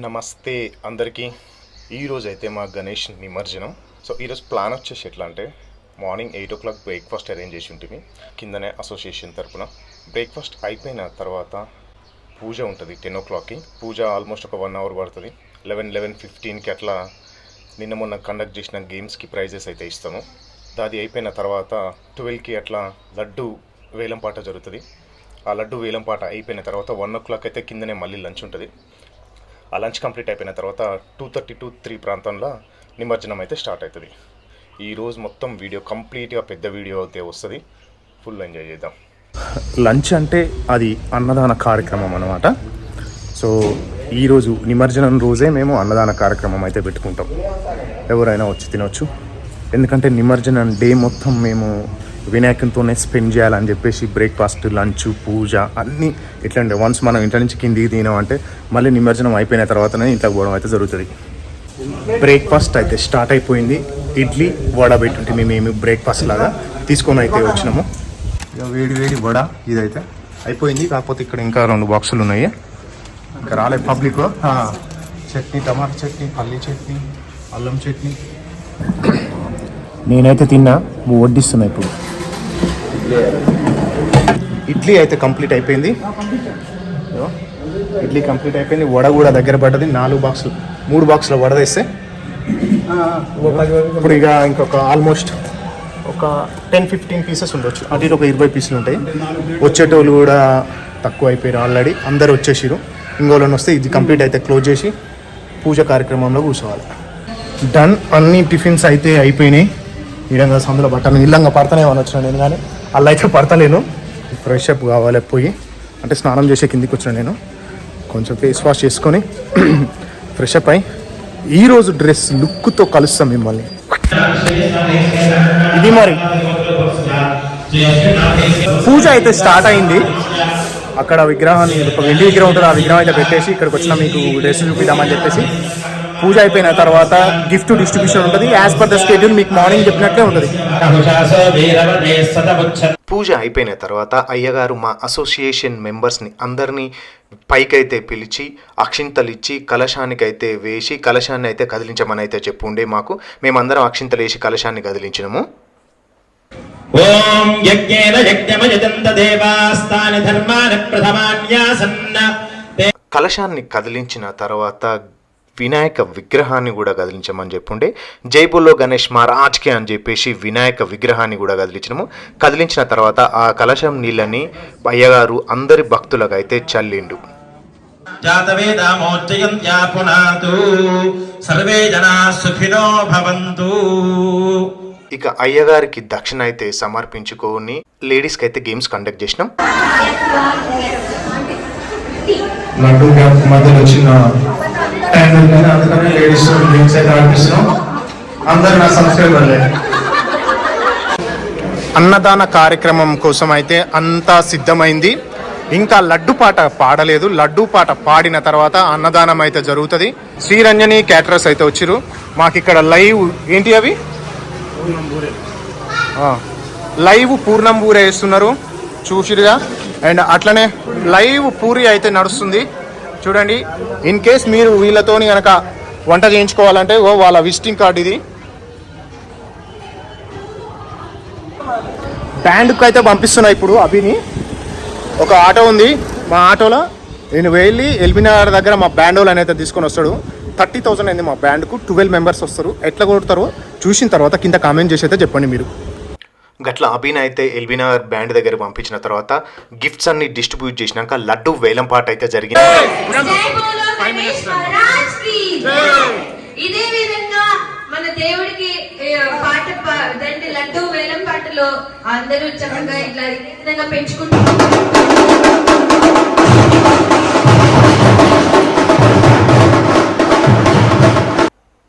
నమస్తే అందరికీ. ఈరోజు అయితే మా గణేష్ నిమజ్జనం. సో ఈరోజు ప్లాన్ వచ్చేసి ఎట్లా అంటే morning eight o'clock breakfast arrange చేసి ఉంటుంది. కిందనే అసోసియేషన్ తరపున. బ్రేక్ఫాస్ట్ అయిపోయిన తర్వాత పూజ ఉంటుంది టెన్ ఓ క్లాక్కి. పూజ ఆల్మోస్ట్ ఒక వన్ అవర్ పడుతుంది. లెవెన్ లెవెన్ ఫిఫ్టీన్కి అట్లా నిన్న మొన్న కండక్ట్ చేసిన గేమ్స్కి ప్రైజెస్ అయితే ఇస్తాము దాది అయిపోయిన తర్వాత ట్వెల్వ్కి అట్లా లడ్డు వేలంపాట జరుగుతుంది. ఆ లడ్డు వేలంపాట అయిపోయిన తర్వాత వన్ ఓ క్లాక్ అయితే కిందనే మళ్ళీ లంచ్ ఉంటుంది. ఆ లంచ్ కంప్లీట్ అయిపోయిన తర్వాత టూ థర్టీ టు త్రీ ప్రాంతంలో నిమజ్జనం అయితే స్టార్ట్ అవుతుంది. ఈరోజు మొత్తం వీడియో కంప్లీట్గా పెద్ద వీడియో అయితే వస్తుంది. ఫుల్ ఎంజాయ్ చేద్దాం. లంచ్ అంటే అది అన్నదాన కార్యక్రమం అనమాట సో ఈరోజు నిమజ్జనం రోజే మేము అన్నదాన కార్యక్రమం అయితే పెట్టుకుంటాం. ఎవరైనా వచ్చి తినొచ్చు. ఎందుకంటే నిమజ్జనం డే మొత్తం మేము వినాయకునితోనే స్పెండ్ చేయాలని చెప్పేసి బ్రేక్ఫాస్ట్ లంచ్ పూజ అన్నీ ఇట్లా వన్స్ మనం ఇంటి నుంచి కిందికి తినామంటే మళ్ళీ నిమజ్జనం అయిపోయిన తర్వాతనే ఇంట్లోకి పోవడం అయితే జరుగుతుంది. బ్రేక్ఫాస్ట్ అయితే స్టార్ట్ అయిపోయింది. ఇడ్లీ వడ పెట్టుంటే మేము బ్రేక్ఫాస్ట్ లాగా తీసుకొని అయితే వచ్చినాము. ఇక వేడి వేడి వడ ఇదైతే అయిపోయింది. కాకపోతే ఇక్కడ ఇంకా రెండు బాక్సులు ఉన్నాయి. ఇంకా రాలే పబ్లిక్ చట్నీ టమాటా చట్నీ పల్లి చట్నీ అల్లం చట్నీ. నేనైతే తిన్నా వడ్డిస్తున్నా ఇప్పుడు. ఇడ్లీ. అయితే కంప్లీట్ అయిపోయింది. ఇడ్లీ కంప్లీట్ అయిపోయింది. వడ కూడా దగ్గర పడ్డది. నాలుగు బాక్సులు మూడు బాక్సుల వడ తెస్తే. ఇప్పుడు ఇక ఇంకొక ఆల్మోస్ట్ ఒక టెన్ ఫిఫ్టీన్ పీసెస్ ఉండొచ్చు. అటు ఇటు ఒక ఇరవై పీసులు ఉంటాయి. వచ్చేటోళ్ళు కూడా తక్కువ అయిపోయారు ఆల్రెడీ అందరు వచ్చేసారు ఇంకోళ్ళని వస్తే ఇది కంప్లీట్ అయితే క్లోజ్ చేసి పూజ కార్యక్రమంలో కూర్చోవాలి. డన్ అన్ని టిఫిన్స్ అయితే అయిపోయినాయి. ఈ విధంగా సందులో బట్టలు ఇల్లంగా పడతానే వచ్చిన నేను కానీ. అలా అయితే పడతలేను. ఫ్రెష్ అప్ కావాలి పోయి. అంటే స్నానం చేసే కిందికి వచ్చిన నేను. కొంచెం ఫేస్ వాష్ చేసుకొని ఫ్రెష్ అప్ అయి ఈరోజు డ్రెస్ లుక్తో కలుస్తాం మిమ్మల్ని. ఇది మరి పూజ అయితే స్టార్ట్ అయింది. అక్కడ విగ్రహాన్ని ఒక వెండి విగ్రహం ఉంటుంది ఆ విగ్రహం అయితే పెట్టేసి ఇక్కడికి వచ్చిన మీకు డ్రెస్ చూపిద్దామని చెప్పేసి పూజ అయిపోయిన తర్వాత గిఫ్ట్ డిస్ట్రిబ్యూషన్ ఉంటుంది. యాజ్ పర్ ద స్కెడ్యూల్ మీకు మార్నింగ్ చెప్పినట్లే ఉంటుంది. పూజ అయిపోయిన తర్వాత అయ్యగారు మా అసోసియేషన్ మెంబర్స్ని అందరినీ పైకైతే పిలిచి అక్షింతలు ఇచ్చి కలశానికి అయితే వేసి కలశాన్ని అయితే కదిలించమని అయితే చెప్పుండే మాకు. మేమందరం అక్షింతలు వేసి కలశాన్ని కదిలించినాము. ఓం యజ్ఞేన యజ్ఞమయజంత ధర్మాని ప్రథమాన్యాసన్న. కలశాన్ని కదిలించిన తర్వాత వినాయక విగ్రహాన్ని కూడా కదిలించమని చెప్పుండే. జైబుల్లో గణేష్ మహారాజ్కి అని చెప్పేసి వినాయక విగ్రహాన్ని కూడా కదిలించినాము. కదిలించిన తర్వాత ఆ కలశం నీళ్ళని అయ్యగారు అందరి భక్తులకు అయితే చల్లిండు. జాతవేదామోచ్చయంత్యా పునాతు. సర్వే జనా సుఖినో భవంతు. ఇక అయ్యగారికి దక్షిణ అయితే సమర్పించుకొని లేడీస్కి అయితే గేమ్స్ కండక్ట్ చేసినాం. లడ్డు గ్యాప్ మధ్యలో వచ్చిన టైం ఉందని అందుకనే లేడీస్ గేమ్స్ అయితే ఆడిపిస్తున్నాం. అందరు నా సబ్స్క్రైబర్లే. అన్నదాన కార్యక్రమం కోసం అయితే అంతా సిద్ధమైంది. ఇంకా లడ్డు పాట పాడలేదు. లడ్డు పాట పాడిన తర్వాత అన్నదానం అయితే జరుగుతుంది. శ్రీరంజని క్యాటరర్స్ అయితే వచ్చిరు మాకు ఇక్కడ లైవ్ ఏంటి అవి? లైవ్ పూర్ణం పూరే వేస్తున్నారు చూసిరుగా అండ్ అట్లనే లైవ్ పూరి అయితే నడుస్తుంది. చూడండి. ఇన్ కేస్ మీరు వీళ్ళతోని కనుక వంట చేయించుకోవాలంటే ఓ వాళ్ళ విజిటింగ్ కార్డ్ ఇది. బ్యాండ్కి అయితే పంపిస్తున్నా ఇప్పుడు అభిని. ఒక ఆటో ఉంది. మా ఆటోలో నేను వెళ్ళి ఎల్బీనగర్ దగ్గర మా బ్యాండ్ వాళ్ళు అయితే తీసుకొని వస్తాడు. థర్టీ థౌసండ్ అయింది మా బ్యాండ్కు. ట్వెల్వ్ మెంబర్స్ వస్తారు. ఎట్లా కొడతారో చూసిన తర్వాత కింద కామెంట్ చేసి అయితే చెప్పండి మీరు. గట్ల అభిన్ అయితే ఎల్బినార్ బ్యాండ్ దగ్గర పంపించిన తర్వాత గిఫ్ట్స్ అన్ని డిస్ట్రిబ్యూట్ చేసినాక లడ్డు వేలంపాట అయితే జరిగింది. ఇదే విధంగా మన దేవుడికి పాట దండి లడ్డు వేలం పాటలో అందరూ చక్కగా ఇట్లా విధంగా పెంచుకుంటూ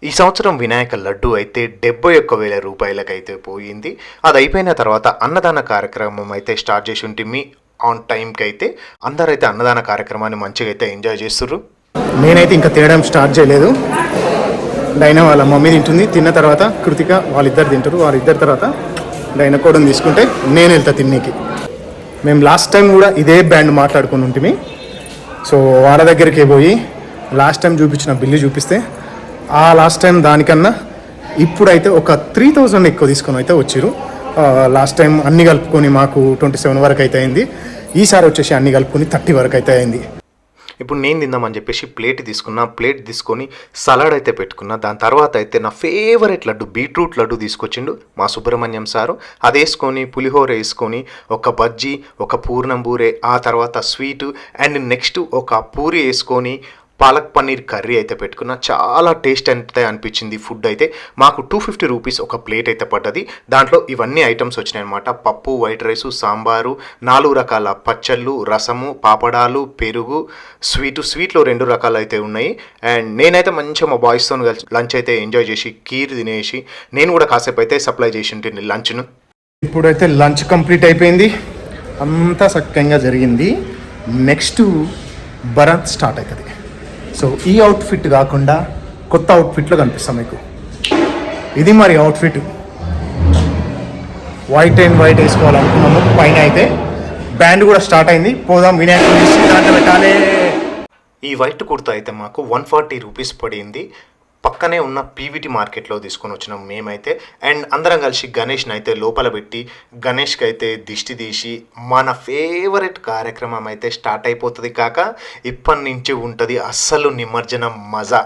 ఈ సంవత్సరం వినాయక లడ్డు అయితే డెబ్బై ఒక్క వేల రూపాయలకైతే పోయింది. అది అయిపోయిన తర్వాత అన్నదాన కార్యక్రమం అయితే స్టార్ట్ చేసి ఉంటుంది ఆన్ టైంకి అయితే అందరైతే అన్నదాన కార్యక్రమాన్ని మంచిగా అయితే ఎంజాయ్ చేస్తున్నారు నేనైతే ఇంకా తేడం స్టార్ట్ చేయలేదు. డైనా వాళ్ళ మమ్మీ తింటుంది. తిన్న తర్వాత కృతిక వాళ్ళిద్దరు తింటారు. వాళ్ళిద్దరి తర్వాత డైనా కోడని తీసుకుంటే నేను వెళ్తా తిన్నీకి. మేము లాస్ట్ టైం కూడా ఇదే బ్యాండ్ మాట్లాడుకుని ఉంటుంది సో వాళ్ళ దగ్గరికి పోయి లాస్ట్ టైం చూపించిన బిల్లు చూపిస్తే ఆ లాస్ట్ టైం దానికన్నా ఇప్పుడైతే ఒక త్రీ థౌజండ్ ఎక్కువ తీసుకొని అయితే వచ్చారు లాస్ట్ టైం అన్ని కలుపుకొని మాకు ట్వంటీ సెవెన్ వరకు అయితే అయింది. ఈసారి వచ్చేసి అన్ని కలుపుకొని థర్టీ వరకు అయితే అయింది. ఇప్పుడు నేను తిందామని చెప్పేసి ప్లేట్ తీసుకున్నా ప్లేట్ తీసుకొని సలాడ్ అయితే పెట్టుకున్నా దాని తర్వాత అయితే నా ఫేవరెట్ లడ్డు బీట్రూట్ లడ్డు తీసుకొచ్చిండు మా సుబ్రహ్మణ్యం సారు. అది వేసుకొని పులిహోర వేసుకొని ఒక బజ్జీ ఒక పూర్ణం బూరే ఆ తర్వాత స్వీటు అండ్ నెక్స్ట్ ఒక పూరి వేసుకొని పాలక్ పన్నీర్ కర్రీ అయితే పెట్టుకున్న చాలా టేస్ట్ అయితే అనిపించింది ఫుడ్ అయితే. మాకు టూ ఫిఫ్టీ రూపీస్ ఒక ప్లేట్ అయితే పడ్డది. దాంట్లో ఇవన్నీ ఐటమ్స్ వచ్చినాయి అనమాట పప్పు వైట్ రైసు సాంబారు నాలుగు రకాల పచ్చళ్ళు రసము పాపడాలు పెరుగు స్వీటు స్వీట్లో రెండు రకాలు అయితే ఉన్నాయి. అండ్ నేనైతే మంచిగా మా బాయ్స్తో కలిసి లంచ్ అయితే ఎంజాయ్ చేసి కీర్ తినేసి నేను కూడా కాసేపు అయితే సప్లై చేసి ఉంటుంది లంచ్ను. ఇప్పుడైతే లంచ్ కంప్లీట్ అయిపోయింది. అంతా సక్కంగా జరిగింది. నెక్స్ట్ భరత్ స్టార్ట్ అవుతుంది. సో ఈ అవుట్ఫిట్ కాకుండా కొత్త అవుట్ఫిట్లో కనిపిస్తాం మీకు. ఇది మరి అవుట్ఫిట్ వైట్ అండ్ వైట్ వేసుకోవాలనుకున్నాము. పైన అయితే బ్యాండ్ కూడా స్టార్ట్ అయింది. పోదాం వినాయకుడు దాంట్లో పెట్టాలి. ఈ వైట్ కుర్తా అయితే మాకు వన్ ఫార్టీ రూపీస్ పడింది. పక్కనే ఉన్న పీవీటీ మార్కెట్లో తీసుకొని వచ్చినాం మేమైతే. అండ్ అందరం కలిసి గణేష్ని అయితే లోపల పెట్టి గణేష్కి అయితే దిష్టి తీసి మన ఫేవరెట్ కార్యక్రమం అయితే స్టార్ట్ అయిపోతుంది కాక ఇప్పటి నుంచి ఉంటుంది అస్సలు నిమజ్జనం మజా.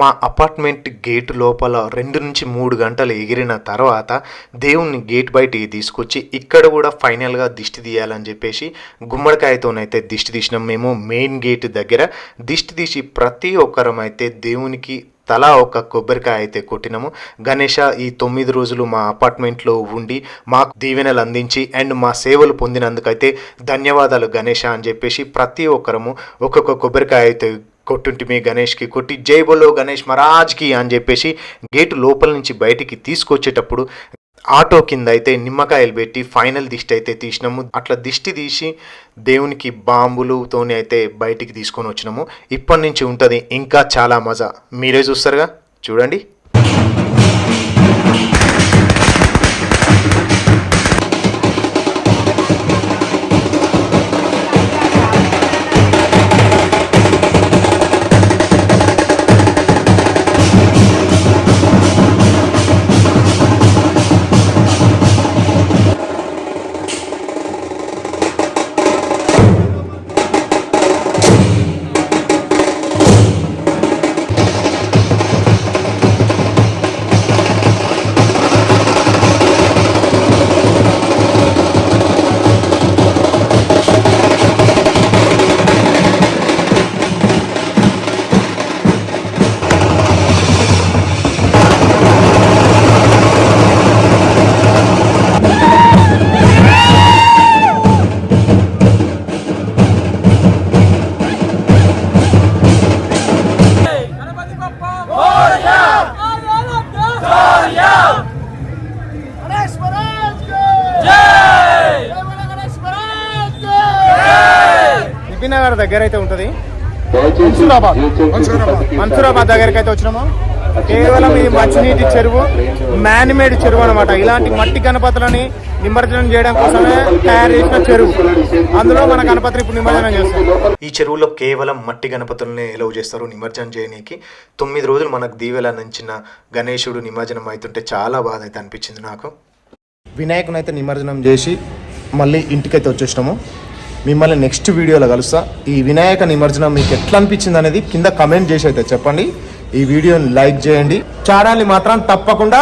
మా అపార్ట్మెంట్ గేట్ లోపల రెండు నుంచి మూడు గంటలు ఎగిరిన తర్వాత దేవుణ్ణి గేట్ బయటికి తీసుకొచ్చి ఇక్కడ కూడా ఫైనల్గా దిష్టి తీయాలని చెప్పేసి గుమ్మడికాయతోనైతే దిష్టి తీసినాం. మేము మెయిన్ గేట్ దగ్గర దిష్టి తీసి ప్రతి ఒక్కరం అయితే దేవునికి తలా ఒక కొబ్బరికాయ అయితే కొట్టినాము. గణేష ఈ తొమ్మిది రోజులు మా అపార్ట్మెంట్లో ఉండి మాకు దీవెనలు అందించి అండ్ మా సేవలు పొందినందుకైతే ధన్యవాదాలు గణేష అని చెప్పేసి ప్రతి ఒక్కరము ఒక్కొక్క కొబ్బరికాయ అయితే కొట్టుంటిమి గణేష్కి కొట్టి జై బోలో గణేష్ మహారాజ్కి అని చెప్పేసి గేటు లోపల నుంచి బయటికి తీసుకొచ్చేటప్పుడు ఆటో కింద అయితే నిమ్మకాయలు పెట్టి ఫైనల్ దిష్టి అయితే తీసినాము. అట్లా దిష్టి తీసి దేవునికి బాంబులతోనే అయితే బయటికి తీసుకొని వచ్చినాము. ఇప్పటి నుంచి ఉంటుంది. ఇంకా చాలా మజా. మీరే చూస్తారుగా? చూడండి. దగ్గర అయితే ఉంటుంది మన్సూరాబాద్. మన్సూరాబాద్. దగ్గరికి అయితే వచ్చినాము. కేవలం ఇది మంచినీటి చెరువు మ్యాన్మేడ్ చెరువు అనమాట ఇలాంటి మట్టి గణపతులని నిమజ్జనం చేయడం కోసమే తయారు చేసిన చెరువు. అందులో మన గణపతిని ఇప్పుడు నిమజ్జనం చేస్తాం ఈ చెరువులో కేవలం మట్టి గణపతుల్ని ఎలవ్ చేస్తారు. నిమజ్జనం చేయనీకి తొమ్మిది రోజులు మనకు దీవెల నుంచిన గణేశుడు నిమజ్జనం అవుతుంటే చాలా బాధ అయితే అనిపించింది నాకు. వినాయకుని అయితే నిమజ్జనం చేసి మళ్ళీ ఇంటికైతే వచ్చేసినాము. మిమ్మల్ని నెక్స్ట్ వీడియోలో కలుస్తా. ఈ వినాయక నిమజ్జనం మీకు ఎట్లా అనిపించింది అనేది కింద కమెంట్ చేసి అయితే చెప్పండి. ఈ వీడియోని లైక్ చేయండి. ఛానల్ని మాత్రం తప్పకుండా